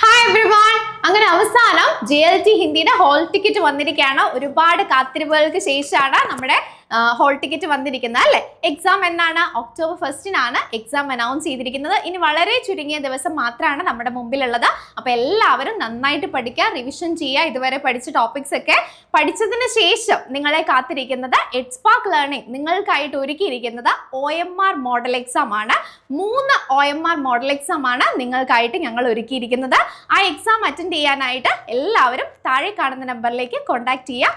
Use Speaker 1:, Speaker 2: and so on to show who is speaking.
Speaker 1: Hi അങ്ങനെ അവസാനം G L T ഹിന്ദിയുടെ ഹോൾ ടിക്കറ്റ് വന്നിരിക്കുകയാണ്. ഒരുപാട് കാത്തിരിപ്പുകൾക്ക് ശേഷമാണ് നമ്മുടെ ഹോൾ ടിക്കറ്റ് വന്നിരിക്കുന്നത് അല്ലേ? എക്സാം എന്നാണ് ഒക്ടോബർ ഫസ്റ്റിനാണ് എക്സാം അനൗൺസ് ചെയ്തിരിക്കുന്നത്. ഇനി വളരെ ചുരുങ്ങിയ ദിവസം മാത്രമാണ് നമ്മുടെ മുമ്പിലുള്ളത്. അപ്പോൾ എല്ലാവരും നന്നായിട്ട് പഠിക്കുക റിവിഷൻ ചെയ്യുക ഇതുവരെ പഠിച്ച ടോപ്പിക്സ് ഒക്കെ പഠിച്ചതിന് ശേഷം നിങ്ങളെ കാത്തിരിക്കുന്നത് എഡ്സ്പാർക്ക് ലേണിംഗ് നിങ്ങൾക്കായിട്ട് ഒരുക്കിയിരിക്കുന്നത് O M R model exam ആണ്. മൂന്ന് O M R model exam ആണ് നിങ്ങൾക്കായിട്ട് ഞങ്ങൾ ഒരുക്കിയിരിക്കുന്നത്. ആ എക്സാം അറ്റൻഡ് ചെയ്യാനായിട്ട് എല്ലാവരും താഴെ കാണുന്ന നമ്പറിലേക്ക് കോൺടാക്ട് ചെയ്യുക.